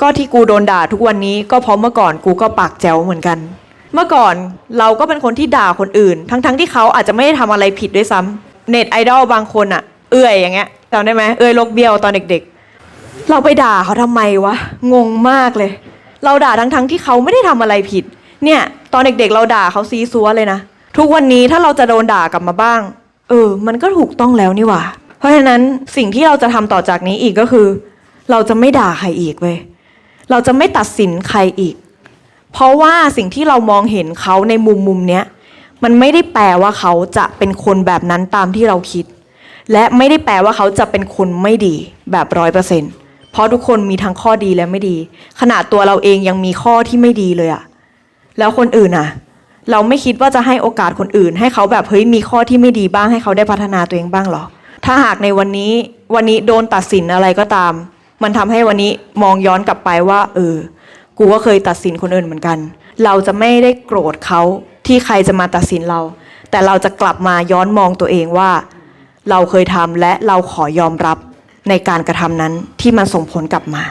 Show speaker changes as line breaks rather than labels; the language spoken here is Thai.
ก็ที่กูโดนด่าทุกวันนี้ก็เพราะเมื่อก่อนกูก็ปากแจ๋วเหมือนกัน เมื่อก่อนเราก็เป็นคนที่ด่าคนอื่น ทั้งๆที่เขาอาจจะไม่ได้ทำอะไรผิดด้วยซ้ำเน็ตไอดอลบางคนอะเอื่อยอย่างเงี้ยจำได้ไหมเอื่อยโลกเบี้ยวตอนเด็กๆ เราไปด่าเขาทำไมวะงงมากเลย เราด่าทั้งๆที่เขาไม่ได้ทำอะไรผิด เนี่ย ตอนเด็กๆ เราด่าเขาซีซัวเลยนะ ทุกวันนี้ถ้าเราจะโดนด่ากลับมาบ้าง เออ มันก็ถูกต้องแล้วนี่หว่า เพราะฉะนั้นสิ่งที่เราจะทำต่อจากนี้อีกก็คือ เราจะไม่ด่าใครอีกเว้ย เราจะไม่ตัดสินใครอีก เพราะว่าสิ่งที่เรามองเห็นเขาในมุมมุมเนี้ยมันไม่ได้แปลว่าเขาจะเป็นคนแบบนั้นตามที่เราคิด และไม่ได้แปลว่าเขาจะเป็นคนไม่ดีแบบร้อยเปอร์เซ็นต์เพราะทุกคนมีทั้งข้อดีและไม่ดี ขนาดตัวเราเองยังมีข้อที่ไม่ดีเลยอะแล้วคนอื่นอะเราไม่คิดว่าจะให้โอกาสคนอื่น ให้เขาแบบเฮ้ยมีข้อที่ไม่ดีบ้างให้เขาได้พัฒนาตัวเองบ้างหรอ ถ้าหากในวันนี้วันนี้โดนตัดสินอะไรก็ตาม มันทำให้วันนี้มองย้อนกลับไปว่า เออ กูก็เคยตัดสินคนอื่นเหมือนกัน เราจะไม่ได้โกรธเขาที่ใครจะมาตัดสินเรา แต่เราจะกลับมาย้อนมองตัวเองว่า เราเคยทำและเราขอยอมรับในการกระทำนั้นที่มันส่งผลกลับมา